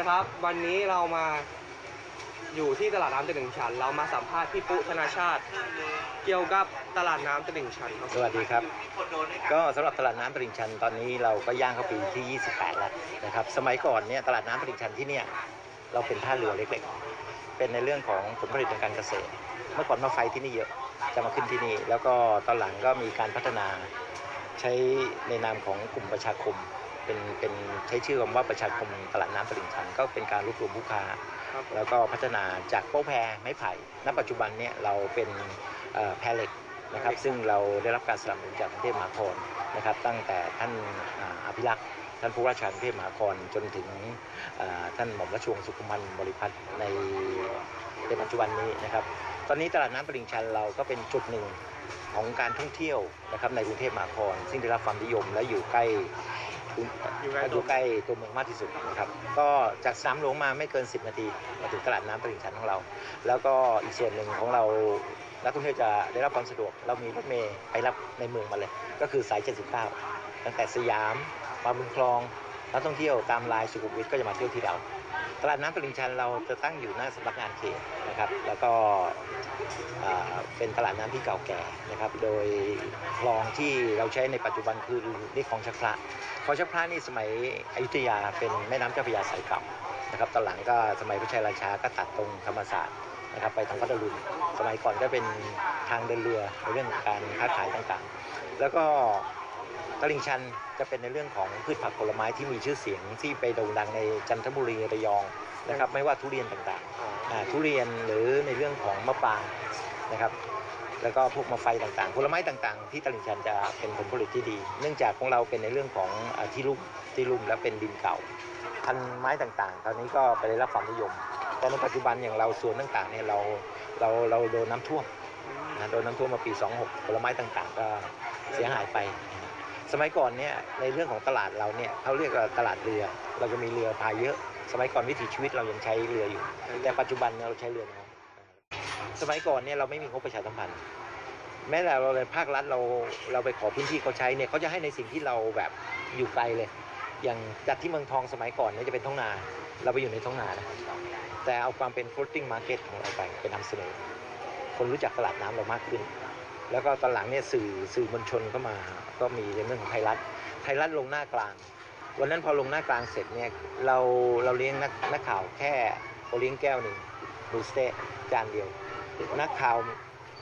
ดีครับ วันนี้เรามาอยู่ที่ตลาดน้ำตลิ่งชัน เรามาสัมภาษณ์พี่ปุ๊ธนาชาติ เกี่ยวกับตลาดน้ำตลิ่งชันครับสวัสดีครับ ก็สำหรับตลาดน้ำตลิ่งชันตอนนี้เราก็ย่างเข้าปีที่ 28 แล้วนะครับ สมัยก่อนเนี่ยตลาดน้ำตลิ่งชันที่เนี่ยเราเป็นท่าเรือเล็กๆ เป็นในเรื่องของผลผลิตทางการเกษตร เมื่อก่อนมาไฟที่นี่เยอะจะมาขึ้นที่นี่ แล้วก็ตอนหลังก็มีการพัฒนาใช้ในนามของกลุ่มประชาคม เป็นเป็นใช้ชื่อคำว่าประชาคมตลาดน้ำตลิ่งชันก็เป็นการรวบรวมผู้ค้าครับแล้วก็พัฒนาจากโป๊ะแพรไม้ไผ่ณปัจจุบันเนี่ยเราเป็นเอ่อแพรเหล็กนะครับซึ่งเราได้รับการสนับสนุนจากกรุงเทพมหานครนะครับ ตั้งแต่ท่านอ่าอภิรักษ์ท่านผู้ว่าราชการกรุงเทพมหานครจนถึงอ่าท่านหม่อมราชวงศ์สุขุมพันธ์บริพัตรในในปัจจุบันนี้นะครับ ตอนนี้ตลาดน้ำตลิ่งชันเราก็เป็นจุดหนึ่งของการท่องเที่ยวนะครับในกรุงเทพมหานครซึ่งได้รับความนิยมและอยู่ใกล้อยู่ใกล้อยู่ใกล้ตัวเมืองมากที่สุดนะครับ ก็จากสนามหลวงมาไม่เกิน 10 นาทีมาถึงตลาดน้ำตลิ่งชันของเรา แล้วก็อีกส่วนหนึ่งของเรานักท่องเที่ยวจะได้รับความสะดวก เรามีรถเมล์ไปรับในเมืองมาเลย ก็คือสาย 79 ตั้งแต่สยามมาบุญคลองนักท่องเที่ยวตามลายสุขุมวิทก็จะมาเที่ยวที่เรา ตลาดน้ำตลิ่งชันเราจะตั้งอยู่หน้าสำนักงานเขตนะครับ แล้วก็เป็นตลาดน้ำที่เก่าแก่นะครับ โดยคลองที่เราใช้ในปัจจุบันคือนี่คลองชักพระคลองชักพระนี่สมัยอยุธยาเป็นแม่น้ำเจ้าพระยาสายเก่านะครับตอนหลังก็สมัยพระชัยราชาก็ตัดตรงธรรมศาสตร์นะครับไปทางพัทลุงสมัยก่อนก็เป็นทางเดินเรือในเรื่องการค้าขายต่างๆ แล้วก็ ตลิ่งชันจะเป็นในเรื่องของพืชผักผลไม้ที่มีชื่อเสียงที่ไปโด่งดังในจันทบุรีระยองนะครับไม่ว่าทุเรียนต่างๆอ่าทุเรียนหรือในเรื่องของมะปรางนะครับแล้วก็พวกมะไฟต่างๆ ผลไม้ต่างๆ ที่ตลิ่งชันจะเป็นผลผลิตที่ดี เนื่องจากของเราเป็นในเรื่องของอาที่ลุ่มที่ลุ่มและเป็นดินเก่าพันธุ์ไม้ต่างๆ ตอนนี้ก็ไปได้รับความนิยม แต่ในปัจจุบันอย่างเราสวนต่างๆเนี่ยเราเราเราโดนน้ำท่วมนะโดนน้ำท่วมมาปี 26 ผลไม้ต่างๆ ก็เสียหายไปนะ สมัยก่อนเนี่ยในเรื่องของตลาดเราเนี่ยเขาเรียกว่าตลาดเรือ เราจะมีเรือพายเยอะ สมัยก่อนวิถีชีวิตเรายังใช้เรืออยู่ แต่ปัจจุบันเราใช้เรือน้อยสมัยก่อนเนี่ยเราไม่มีงบประชาสัมพันธ์ แม้แต่เราในภาครัฐเราเราไปขอพื้นที่เขาใช้เนี่ยเขาจะให้ในสิ่งที่เราแบบอยู่ไกลเลย อย่างจัดที่เมืองทองสมัยก่อนเนี่ยจะเป็นท้องนา เราไปอยู่ในท้องนานะแต่เอาความเป็น floating market ของเราไปเป็นนำเสนอ คนรู้จักตลาดน้ำเรามากขึ้น แล้วก็ตอนหลังเนี่ยสื่อสื่อมวลชนก็มา ก็มีในเรื่องของไทยรัฐ ไทยรัฐลงหน้ากลาง วันนั้นพอลงหน้ากลางเสร็จเนี่ยเราเราเลี้ยงนักนักข่าวแค่โอเลี้ยงแก้วหนึ่งดูสเต้จานเดียว นักข่าว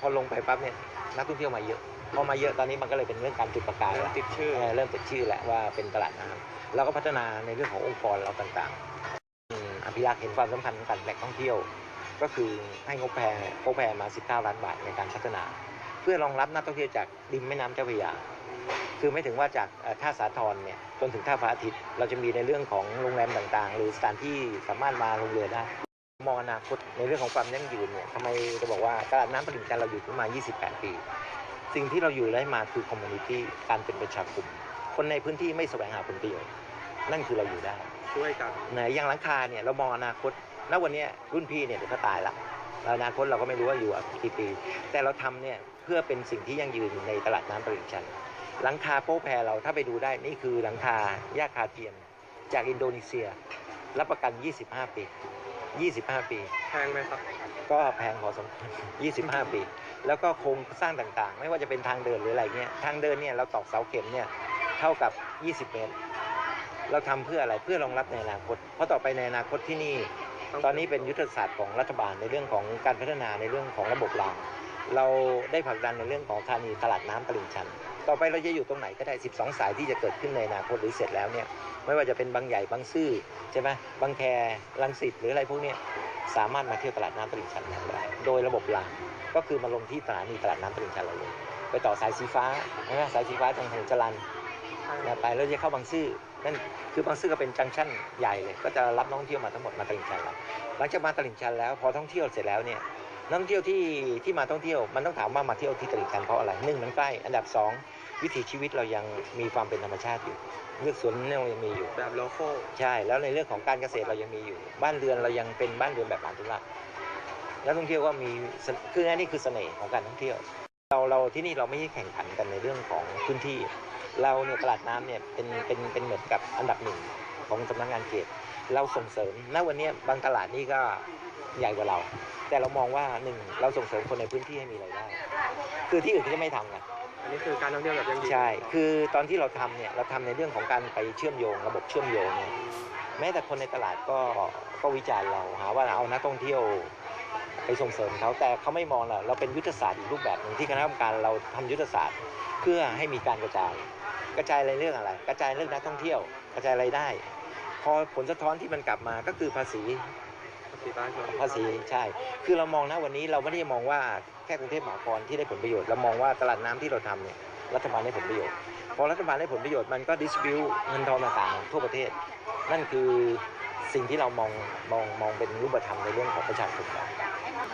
พอลงไปปั๊บเนี่ยนักท่องเที่ยวมาเยอะพอมาเยอะตอนนี้มันก็เลยเป็นเรื่องการจุดประกายเริ่มแล้วติดชื่อเออเริ่มติดชื่อแล้วว่าเป็นตลาดน้ำเราก็พัฒนาในเรื่องขององค์กรเราต่างๆอืมอภิรักษ์เห็นความสำคัญของการแหล่งท่องเที่ยว ก็คือให้งบแพรงบแพรมา 19 ล้านบาทในการพัฒนา เพื่อรองรับนักท่องเที่ยวจากริมแม่น้ำเจ้าพระยา คือไม่ถึงว่าจากเอ่อท่าสาทรเนี่ยจนถึงท่าพระอาทิตย์ เราจะมีในเรื่องของโรงแรมต่างๆ หรือสถานที่สามารถมาลงเรือได้มองอนาคตในเรื่องของความยั่งยืนเนี่ยทำไมจะบอกว่าตลาดน้ำตลิ่งชันเราอยู่ถึงมา 28 ปี สิ่งที่เราอยู่ได้มาคือคอมมูนิตี้การเป็นประชาคม คนในพื้นที่ไม่แสวงหาผลประโยชน์นั่นคือเราอยู่ได้ ช่วยกันไหนอย่างหลังคาเนี่ยเรามองอนาคตณวันเนี้ยรุ่นพี่เนี่ยเดี๋ยวก็ตายละแล้วอนาคตเราก็ไม่รู้ว่าอยู่กี่ปี แต่เราทำเนี่ยเพื่อเป็นสิ่งที่ยั่งยืนในตลาดน้ำตลิ่งชัน หลังคาโป๊ะแพรเราถ้าไปดูได้นี่คือหลังคาหญ้าคาเทียม จากอินโดนีเซีย รับประกัน 25 ปี 25 ปีแพงไหมครับก็แพงพอสมควร25 ปี แล้วก็โครงสร้างต่างๆ ไม่ว่าจะเป็นทางเดินหรืออะไรเงี้ยทางเดินเนี่ยเราตอกเสาเข็มเนี่ยเท่ากับ 20 เมตร เราทำเพื่ออะไรเพื่อรองรับในอนาคต เพราะต่อไปในอนาคตที่นี่ ตอนนี้เป็นยุทธศาสตร์ของรัฐบาลในเรื่องของการพัฒนาในเรื่องของระบบราง เราได้ผลักดันในเรื่องของธานีตลาดน้ำตลิ่งชัน ต่อไปเราจะอยู่ตรงไหนก็ได้ 12 สายที่จะเกิดขึ้นในอนาคตหรือเสร็จแล้วเนี่ยไม่ว่าจะเป็นบางใหญ่บางซื่อใช่ไหมบางแคลังสิตหรืออะไรพวกนี้สามารถมาเที่ยวตลาดน้ำตลิ่งชันได้โดยระบบรางก็คือมาลงที่สถานีตลาดน้ำตลิ่งชันเราเลยไปต่อสายสีฟ้านะสายสีฟ้าทางถนนจรันไปแล้วจะเข้าบางซื่อนั่นคือบางซื่อก็เป็นจังชั่นใหญ่เลย ก็จะรับนักท่องเที่ยวมาทั้งหมดมาตลิ่งชันแล้วหลังจากมาตลิ่งชันแล้วพอท่องเที่ยวเสร็จแล้วเนี่ย นักท่องเที่ยวที่ที่มาท่องเที่ยวมันต้องถามว่ามาเที่ยวที่ตลิ่งชันเพราะอะไรหนึ่งมันใกล้อันดับสองวิถีชีวิตเรายังมีความเป็นธรรมชาติอยู่เลือกสวนเนี่ยเรายังมีอยู่แบบโลโก้ใช่แล้วในเรื่องของการเกษตรเรายังมีอยู่ บ้านเรือนเรายังเป็นบ้านเรือนแบบอนุรักษ์นักท่องเที่ยวก็มีเสคืออันนี้คือเสน่ห์ของการท่องเที่ยว เราเราที่นี่เราไม่ได้แข่งขันกันในเรื่องของพื้นที่ เราเนี่ยตลาดน้ำเนี่ยเป็นเป็นเป็นเหมือนกับอันดับหนึ่งของสำนักงานเขต เราส่งเสริมณวันเนี้ยบางตลาดนี่ก็ใหญ่กว่าเรา แต่เรามองว่าหนึ่งเราส่งเสริมคนในพื้นที่ให้มีรายได้ คือที่อื่นเขาจะไม่ทำกันอันนี้คือการท่องเที่ยวแบบยั่งยืนใช่ คือตอนที่เราทำเนี่ยเราทำในเรื่องของการไปเชื่อมโยง ระบบเชื่อมโยงเนี่ยแม้แต่คนในตลาดก็ก็วิจารณ์เราหาว่าเอานักท่องเที่ยวไปส่งเสริมเขาแต่เขาไม่มองเราเราเป็นยุทธศาสตร์อีกรูปแบบหนึ่งที่คณะกรรมการเราทำยุทธศาสตร์ เพื่อให้มีการกระจาย กระจายในเรื่องอะไร กระจายเรื่องนักท่องเที่ยว กระจายรายได้ พอผลสะท้อนที่มันกลับมาก็คือภาษีภาษีบ้านชนภาษีใช่ คือเรามองนะวันนี้เราไม่ได้มองว่าแค่กรุงเทพมหานครที่ได้ผลประโยชน์เรามองว่าตลาดน้ำที่เราทำเนี่ยรัฐบาลได้ผลประโยชน์พอรัฐบาลได้ผลประโยชน์มันก็ดิสบิวเงินทองต่างๆทั่วประเทศ นั่นคือสิ่งที่เรามองมองมองเป็นรูปธรรมในเรื่องของประชาชนเรา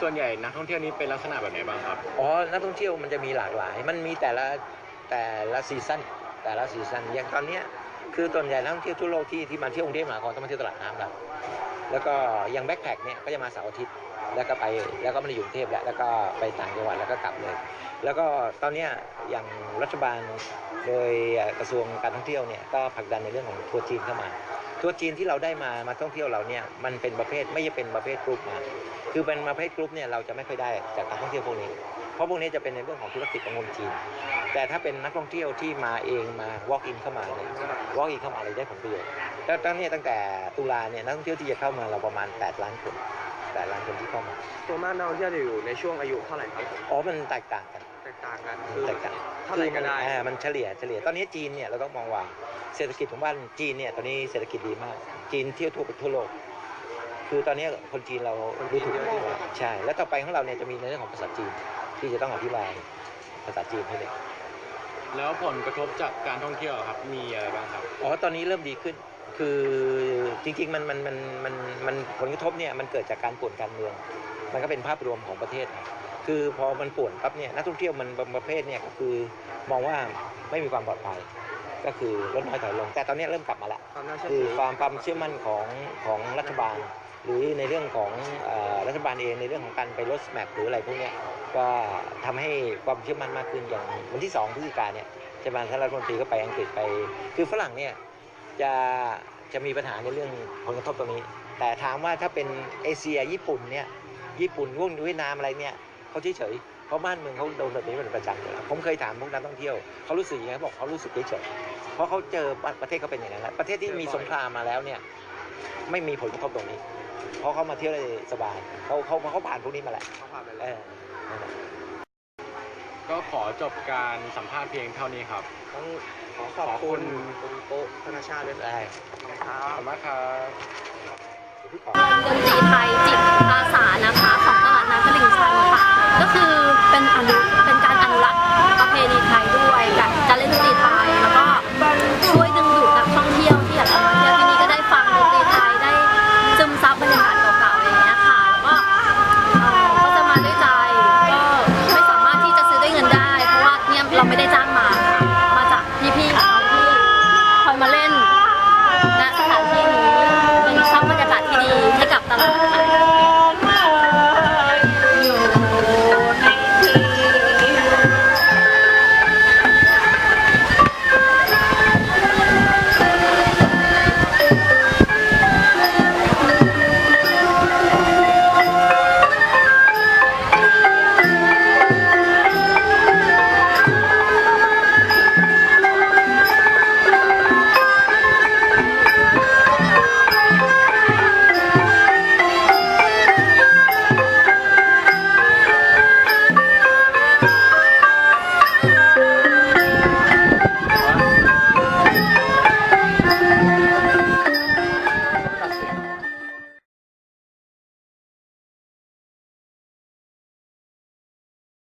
ส่วนใหญ่นักท่องเที่ยวนี้เป็นลักษณะแบบไหนบ้างครับอ๋อนักท่องเที่ยวมันจะมีหลากหลาย มันมีแต่ละแต่ละซีซั่นแต่ละซีซั่นอย่างตอนเนี้ย คือส่วนใหญ่นักท่องเที่ยวทั่วโลกที่ที่มาเที่ยวกรุงเทพมหานครต้องมาเที่ยวตลาดน้ำเราแล้วก็ย่างแบ็คแพคเนี่ยก็จะมาเสาร์อาทิตย์แล้วก็ไปแล้วก็ไม่ได้อยู่กรุงเทพแล้วแล้วก็ไปต่างจังหวัดแล้วก็กลับเลย แล้วก็ตอนนี้อย่างรัฐบาลโดยกระทรวงการท่องเที่ยวเนี่ยก็ผลักดันในเรื่องของทัวร์จีนเข้ามาทัวร์จีนที่เราได้มามาท่องเที่ยวเราเนี่ยมันเป็นประเภทไม่ใช่เป็นประเภทกรุ๊ปมาคือเป็นประเภทกรุ๊ปเนี่ยเราจะไม่ค่อยได้จากการท่องเที่ยวพวกนี้ เพราะพวกนี้จะเป็นในเรื่องของธุรกิจของคนจีน แต่ถ้าเป็นนักท่องเที่ยวที่มาเองมา walk in เข้ามาเนี่ย walk in เข้ามาเลยได้ผลประโยชน์แล้วตั้งเนี่ยตั้งแต่ตุลาเนี่ยนักท่องเที่ยวที่จะเข้ามาเราประมาณ 8 ล้านคน8ล้านคนที่เข้ามาส่วนมากนักท่องเที่ยวจะอยู่ในช่วงอายุเท่าไหร่ครับผมอ๋อมันแตกต่างกันแตกต่างกันคือแตกต่างเท่าไหร่ก็ได้คือมันอ่ามันเฉลี่ยเฉลี่ยตอนนี้จีนเนี่ยเราต้องมองว่าเศรษฐกิจของบ้านจีนเนี่ยตอนนี้เศรษฐกิจดีมาก จีนเที่ยวทั่วไปทั่วโลกคือตอนนี้คนจีนเรารู้ถูกใช่ แล้วต่อไปของเราเนี่ยจะมีในเรื่องของภาษาจีน ที่จะต้องอธิบายภาษาจีนให้เด็กแล้วผลกระทบจากการท่องเที่ยวครับมีอะไรบ้างครับอ๋อตอนนี้เริ่มดีขึ้น คือจริงๆมันมันมันมันมันผลกระทบเนี่ยมันเกิดจากการป่วนการเมือง มันก็เป็นภาพรวมของประเทศ คือพอมันป่วนปั๊บเนี่ยนักท่องเที่ยวมันบางประเภทเนี่ยก็คือมองว่าไม่มีความปลอดภัยก็คือลดน้อยถอยลงแต่ตอนนี้เริ่มกลับมาแล้วความน่าเชื่อคือถือความความเชื่อมั่นของของรัฐบาล หรือในเรื่องของเอ่อรัฐบาลเองในเรื่องของการไปลดแมปหรืออะไรพวกเนี้ย ก็ทำให้ความเชื่อมั่นมากขึ้นอย่างวันที่2พฤศจิกาเนี่ยจะมาท่านรัฐมนตรีก็ไปอังกฤษไป คือฝรั่งเนี่ยจะจะมีปัญหาในเรื่องผลกระทบตรงนี้ แต่ถามว่าถ้าเป็นเอเชียญี่ปุ่นเนี่ยญี่ปุ่นพวกเวียดนามอะไรเนี่ยเขาเฉยๆเพราะบ้านเมืองเขาโดนแบบนี้เป็นประจำอยู่แล้วผมเคยถามพวกนักท่องเที่ยวเขารู้สึกยังไงเขาบอกเขารู้สึกเฉยๆเพราะเขาเจอประเทศเขาเป็นอย่างนั้นแล้วประเทศที่มีสงครามมาแล้วเนี่ยไม่มีผลกระทบตรงนี้ เพราะเขามาเที่ยวได้สบายเขาเขาเขาผ่านพวกนี้มาแล้วเขาผ่านไปเอแล้วอนั่นแหละ ก็ขอจบการสัมภาษณ์เพียงเท่านี้ครับ ต้องขอขอบคุณคุณโป๊ะธนชาติด้วยได้ครัขอบบคุณมากครับดนตรีไทยจิตอาสานะคะของตลาดน้ำตลิ่งชันค่ะก็คือเป็นอนุเป็นการอนุรักษ์ประเพณีไทยด้วยแบบ